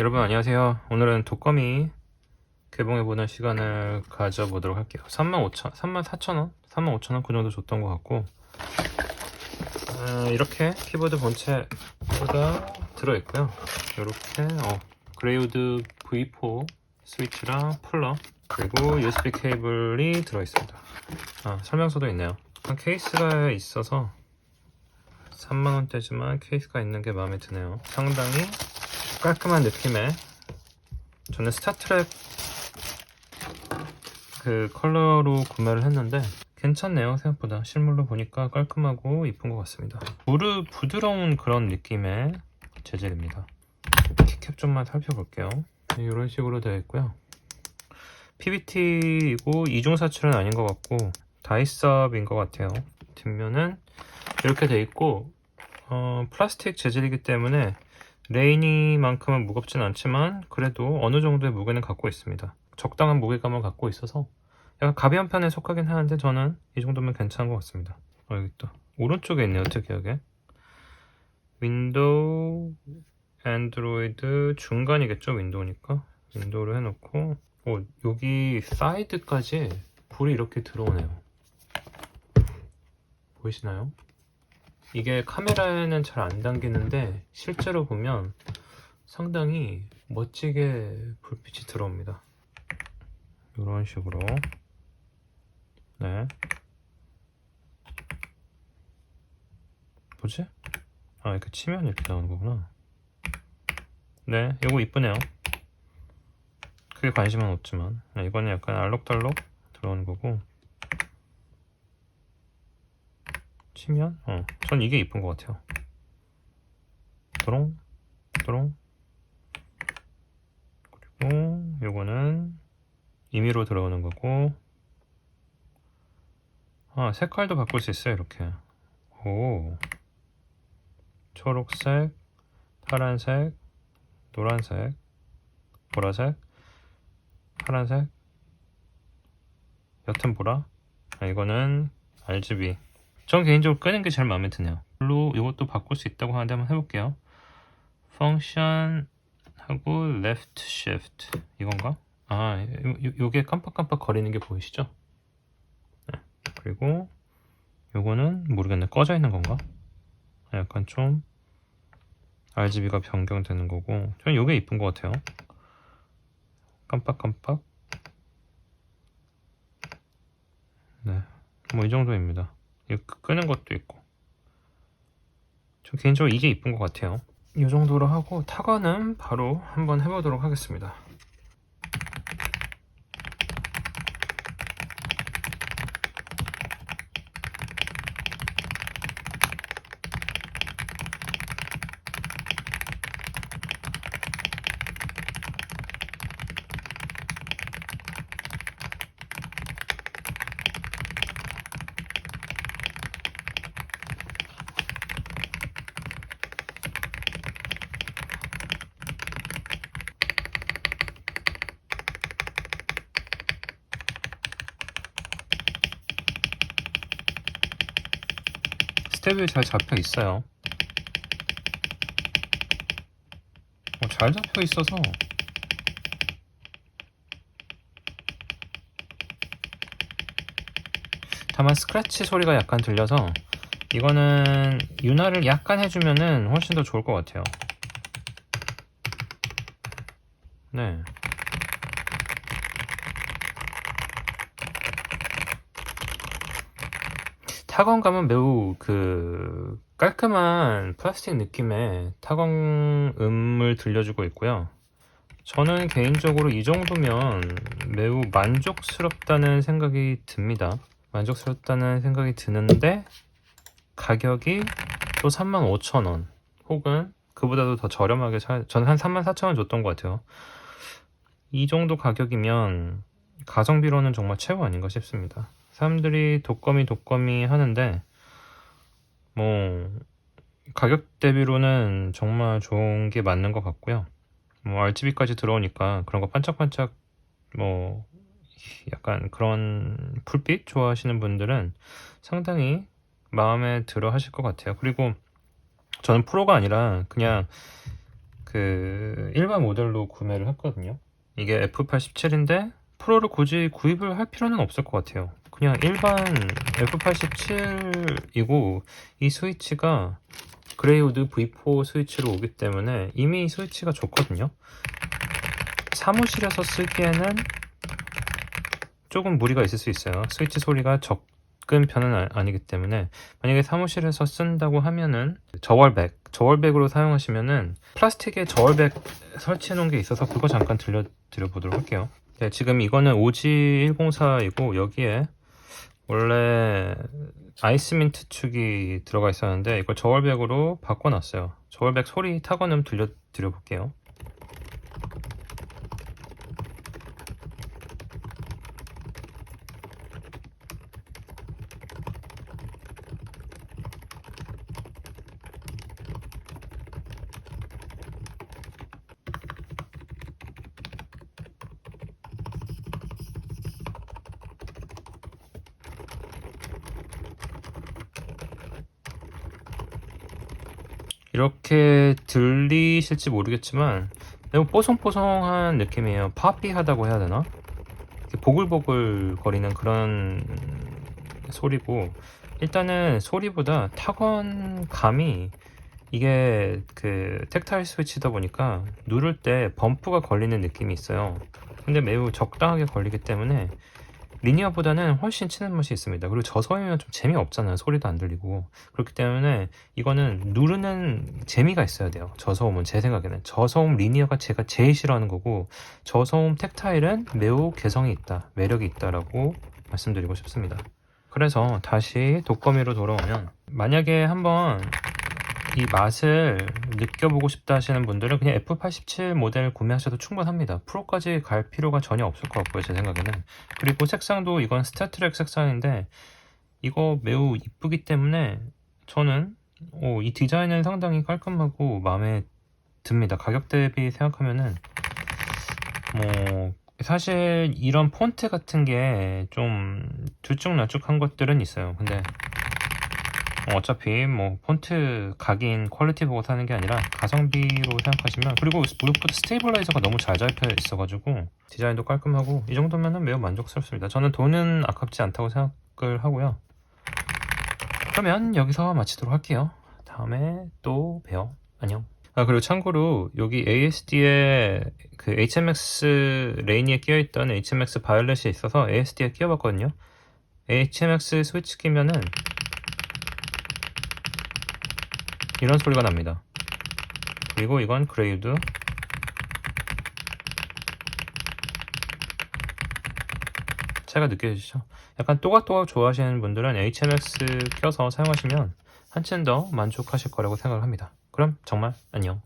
여러분 안녕하세요. 오늘은 독거미 개봉해보는 시간을 가져보도록 할게요. 35,000, 34,000원? 35,000원 그 정도 줬던 것 같고 어, 이렇게 키보드 본체가 들어있고요. 이렇게 어, 그레이우드 V4 스위치랑 풀러 그리고 USB 케이블이 들어있습니다. 아, 설명서도 있네요. 케이스가 있어서 3만원대지만 케이스가 있는 게 마음에 드네요. 상당히 깔끔한 느낌의 저는 스타트랙 그 컬러로 구매를 했는데 괜찮네요 생각보다. 실물로 보니까 깔끔하고 이쁜 것 같습니다. 부드, 부드러운 그런 느낌의 재질입니다. 키캡 좀만 살펴볼게요. 이런 식으로 되어 있고요. PBT이고 이중 사출은 아닌 것 같고 다이섭인 것 같아요. 뒷면은 이렇게 되어 있고 어, 플라스틱 재질이기 때문에 레이니만큼은 무겁진 않지만 그래도 어느 정도의 무게는 갖고 있습니다. 적당한 무게감을 갖고 있어서 약간 가벼운 편에 속하긴 하는데 저는 이 정도면 괜찮은 것 같습니다. 어, 여기 또 오른쪽에 있네요 특이 하게 윈도우 안드로이드 중간이겠죠 윈도우니까 윈도우를 해놓고 어, 여기 사이드까지 불이 이렇게 들어오네요 보이시나요? 이게 카메라에는 잘안 담기는데 실제로 보면 상당히 멋지게 불빛이 들어옵니다. 이런 식으로 네 뭐지? 아 이렇게 치면 이렇게 나오는 거구나. 네 이거 이쁘네요. 크게 관심은 없지만 네, 이거는 약간 알록달록 들어오는 거고 치면 어, 전 이게 이쁜 것 같아요. 도롱, 도롱. 그리고 요거는 임의로 들어오는 거고. 아, 색깔도 바꿀 수 있어요, 이렇게. 오. 초록색, 파란색, 노란색, 보라색, 파란색, 옅은 보라. 아, 이거는 RGB. 전 개인적으로 끄는 게 제일 마음에 드네요. 블루 이것도 바꿀 수 있다고 하는데 한번 해볼게요. 펑션 하고 left shift 이건가? 아, 요게 깜빡깜빡 거리는 게 보이시죠? 네. 그리고 요거는 모르겠네. 꺼져 있는 건가? 약간 좀 RGB가 변경되는 거고 저는 요게 이쁜 것 같아요. 깜빡깜빡 네. 뭐 이 정도입니다. 이거 끄는 것도 있고. 저 개인적으로 이게 이쁜 것 같아요. 이 정도로 하고 타건은 바로 한번 해보도록 하겠습니다 스텝이 잘 잡혀 있어요. 어, 잘 잡혀 있어서. 다만 스크래치 소리가 약간 들려서 이거는 윤활을 약간 해주면은 훨씬 더 좋을 것 같아요. 네 타건감은 매우 그 깔끔한 플라스틱 느낌의 타건 음을 들려주고 있고요. 저는 개인적으로 이 정도면 매우 만족스럽다는 생각이 듭니다. 만족스럽다는 생각이 드는데 가격이 또 35,000원 혹은 그보다도 더 저렴하게 사, 저는 한 34,000원 줬던 것 같아요. 이 정도 가격이면 가성비로는 정말 최고 아닌가 싶습니다. 사람들이 독거미 독거미 하는데 뭐 가격 대비로는 정말 좋은 게 맞는 것 같고요. 뭐 RGB까지 들어오니까 그런 거 반짝반짝 뭐 약간 그런 풀빛 좋아하시는 분들은 상당히 마음에 들어 하실 것 같아요. 그리고 저는 프로가 아니라 그냥 그 일반 모델로 구매를 했거든요. 이게 F87인데 프로를 굳이 구입을 할 필요는 없을 것 같아요. 그냥 일반 F87이고 이 스위치가 그레이우드 V4 스위치로 오기 때문에 이미 스위치가 좋거든요. 사무실에서 쓰기에는 조금 무리가 있을 수 있어요. 스위치 소리가 적은 편은 아- 아니기 때문에 만약에 사무실에서 쓴다고 하면은 저월백, 저월백으로 사용하시면은 플라스틱에 저월백 설치해 놓은 게 있어서 그거 잠깐 들려 드려 보도록 할게요. 네, 지금 이거는 OG104이고 여기에 원래 아이스민트 축이 들어가 있었는데 이걸 저월백으로 바꿔놨어요. 저월백 소리 타건음 들려 드려 볼게요. 이렇게 들리실지 모르겠지만 매우 뽀송뽀송한 느낌이에요. 파피하다고 해야 되나? 보글보글 거리는 그런 소리고 일단은 소리보다 타건감이 이게 그 텍타일 스위치다 보니까 누를 때 범프가 걸리는 느낌이 있어요. 근데 매우 적당하게 걸리기 때문에 리니어보다는 훨씬 치는 맛이 있습니다. 그리고 저소음이면 좀 재미없잖아요. 소리도 안 들리고. 그렇기 때문에 이거는 누르는 재미가 있어야 돼요. 저소음은 제 생각에는. 저소음 리니어가 제가 제일 싫어하는 거고 저소음 텍타일은 매우 개성이 있다. 매력이 있다라고 말씀드리고 싶습니다. 그래서 다시 독거미로 돌아오면 만약에 한번 이 맛을 느껴보고 싶다 하시는 분들은 그냥 F87 모델 구매하셔도 충분합니다. 프로까지 갈 필요가 전혀 없을 것 같고요, 제 생각에는. 그리고 색상도 이건 스타트렉 색상인데 이거 매우 이쁘기 때문에 저는 오, 이 디자인은 상당히 깔끔하고 마음에 듭니다. 가격 대비 생각하면은 뭐 사실 이런 폰트 같은 게 좀 들쭉날쭉한 것들은 있어요. 근데 어차피 뭐 폰트 각인 퀄리티 보고 사는 게 아니라 가성비로 생각하시면 그리고 무엇보다 스테이블라이저가 너무 잘 잡혀 있어가지고 디자인도 깔끔하고 이 정도면은 매우 만족스럽습니다. 저는 돈은 아깝지 않다고 생각을 하고요. 그러면 여기서 마치도록 할게요. 다음에 또 봬요. 안녕. 아 그리고 참고로 여기 ASD에 그 HMX 레인이에 끼어있던 HMX 바이올렛이 있어서 ASD에 끼워봤거든요. HMX 스위치 끼면은 이런 소리가 납니다. 그리고 이건 그레이드 차이가 느껴지죠? 약간 또각또각 좋아하시는 분들은 HMX 껴서 사용하시면 한층 더 만족하실 거라고 생각을 합니다. 그럼 정말 안녕.